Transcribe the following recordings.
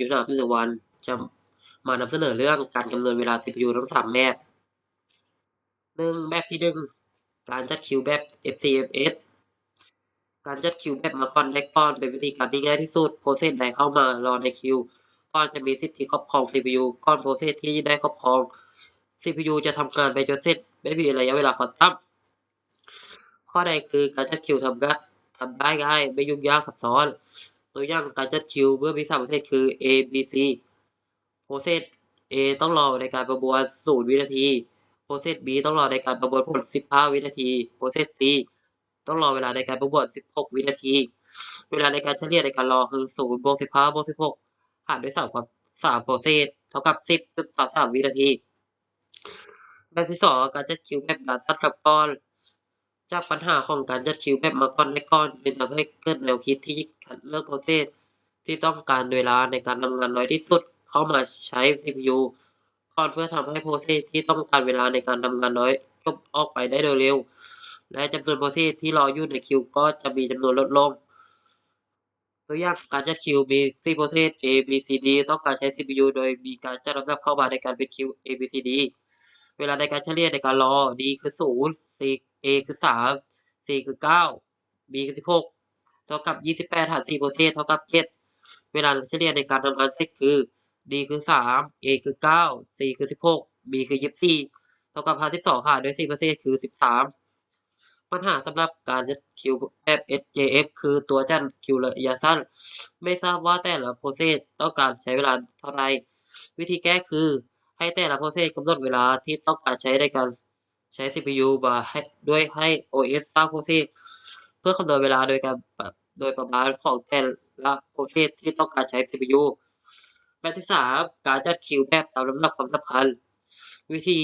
ยุทธนาพิศวรรณจะมานำเสนอเรื่องการคำนวณเวลา CPU ทั้งสามแบบหนึ่งแบบที่หนึ่งการจัดคิวแบบ FCFS การจัดคิวแบบมาก่อนได้ก่อนเป็นวิธีการที่ง่ายที่สุด โปรเซสใดเข้ามารอในคิวก่อนจะมีสิทธิครอบครอง CPU ก่อนโปรเซสที่ได้ครอบครอง CPU จะทำงานไปจนเสร็จไม่มีระยะเวลาขอตั้มข้อใดคือการจัดคิวทำได้ทำได้ง่ายไม่ยุ่งยากซับซ้อน ตัวอย่างการจัดคิวเมื่อมีสามประเภทคือ A B C โปรเซส A ต้องรอในการประมวล0วินาที โปรเซส B ต้องรอในการประมวลผล 15 วินาที โปรเซส C ต้องรอเวลาในการประมวล 16 วินาที เวลาในการเฉลี่ยในการรอคือ0บวก15บวก16 หารด้วย3กับ3โปรเซสเท่ากับ 10.33 วินาทีแบบที่สองการจัดคิวแบบการซัดกับก้อน จากปัญหาของการจัดคิวแบบมาก่อนและก้อนจึงทำให้เกิดแนวคิดที่คัดเลือกโปรเซสที่ต้องการเวลาในการทำงานน้อยที่สุด เข้ามาใช้ CPU ก่อนเพื่อทำให้โปรเซสที่ต้องการเวลาในการทำงานน้อยจบออกไปได้โดยเร็ว และจำนวนโปรเซสที่รออยู่ในคิวก็จะมีจำนวนลดลงตัวอย่างการจัดคิวมี 4 โปรเซส A B C D ต้องการใช้ CPU โดยมีการจัดลำดับเข้ามาในการเป็นคิว A B C D เวลาในการเฉลี่ยในการรอ D คือ0 C A คือ3 C คือ9 B คือ16เท่ากับ28หาร4โปรเซสเท่ากับ7เวลาเฉลี่ยในการทำงานเซตคือ D คือ3 A คือ9 C คือ16 B คือ24เท่ากับ52หารด้วย4โปรเซสคือ13ปัญหาสำหรับการจัดคิวแบบ SJF คือตัวจัดคิวระยะสั้น ไม่ทราบว่าแต่ละโปรเซสต้องการใช้เวลาเท่าไร วิธีแก้คือ ให้แต่ละโปรเซสกำหนดเวลาที่ต้องการใช้ในการใช้ CPU มาให้ด้วยให้ OS สร้างโปรเซสเพื่อคำนวณเวลาโดยการแบบโดยประมาณของแต่ละโปรเซสที่ต้องการใช้ CPU แบบที่สามการจัดคิวแบบตามลำดับความสำคัญ วิธี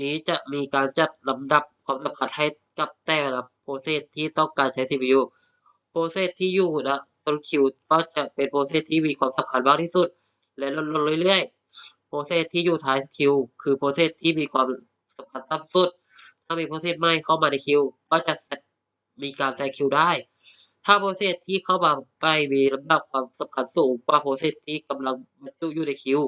นี้จะมีการจัดลำดับความสำคัญให้กับแต่ละโปรเซสที่ต้องการใช้ CPU โปรเซสที่อยู่นะต้นคิวก็จะเป็นโปรเซสที่มีความสำคัญมากที่สุด และลดลงเรื่อยๆ รเซสที่อยู่ท้ายคิว คือโปรเซสที่มีความสำคัญต่ำสุด ถ้ามีโปรเซสใหม่เข้ามาในคิว ก็จะมีการแซงคิวได้ ถ้าโปรเซสที่เข้ามาใกล้มีลำดับความสำคัญสูงกว่าโปรเซสที่กำลังบรรจุอยู่ในคิว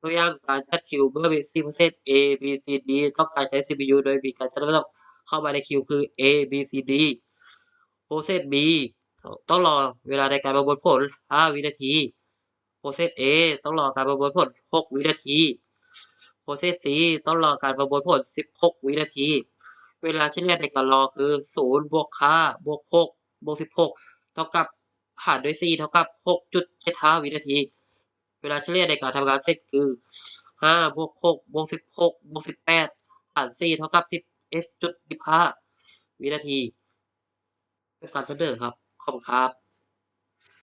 ตัวอย่างการจัดคิวเมื่อมี4โปรเซส A B C D ต้องการใช้ CPU โดยมีการจัดลำดับเข้ามาในคิว คือ A B C D โปรเซส B ต้องรอเวลาในการประมวลผล 5 วินาที โปรเซส A ต้องรอการประมวลผล 6 วินาทีโปรเซส C ต้องรอการประมวลผล 16 วินาที เวลาเฉลี่ยในการรอคือ 0 บวก5บวก 6 บวก 16 เท่ากับหารด้วย 4 เท่ากับ 6.75 วินาที เวลาเฉลี่ยในการทำงานเสร็จคือ 5 บวก 6 บวก 16 บวก 18 หาร 4 เท่ากับ 11.15 วินาทีเป็นการเสนอครับ ขอบคุณครับ